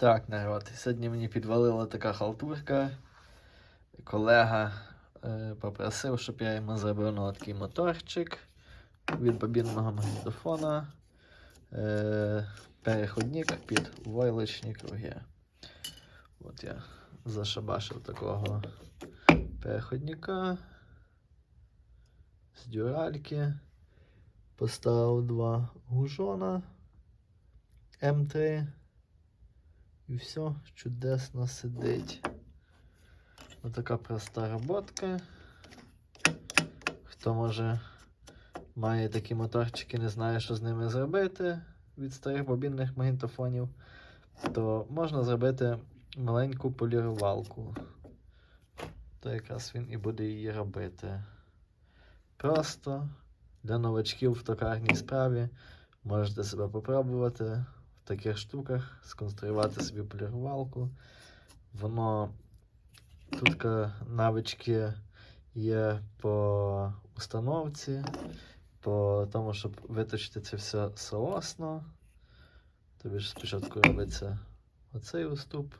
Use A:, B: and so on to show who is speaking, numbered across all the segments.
A: Так, народ, сьогодні мені підвалила така халтурка. Колега е, попросив, щоб я йому ну, такий моторчик від бобінного магнітофона. Е, переходник під войлочні круги. От я зашабашив такого переходника з дюральки. Поставив два гужона М3. І все чудесно сидить. Отака проста роботка. Хто може має такі моторчики, не знає, що з ними зробити від старих бобінних магнітофонів, то можна зробити маленьку полірувалку. То якраз він і буде її робити. Просто для новачків в токарній справі можете себе попробувати таких штуках, сконструювати собі полірувалку. Воно тут навички є по установці, по тому, щоб виточити це все соосно. Тобі ж спочатку робиться оцей уступ,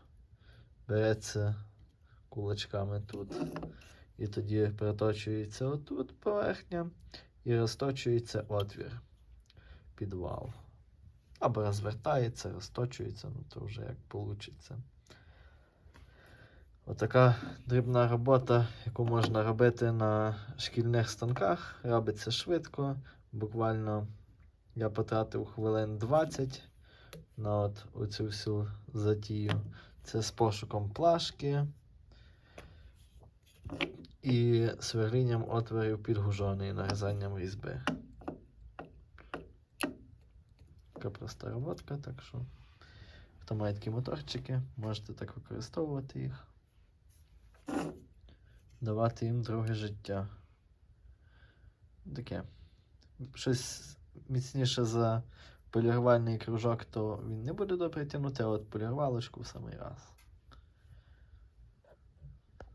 A: береться кулачками тут, і тоді приточується отут поверхня і розточується отвір під вал. Або розвертається, розточується, ну то вже як вийде. Отака дрібна робота, яку можна робити на шкільних станках, робиться швидко. Буквально я потратив хвилин 20 на от оцю всю затію. Це з пошуком плашки і сверлінням отворів під гужони і нарізанням різьби. Така проста роботка, так що хто має такі моторчики, можете так використовувати їх. Давати їм друге життя. Таке. Щось міцніше за полірувальний кружок, то він не буде добре тягнути, а от полірувалочку в самий раз.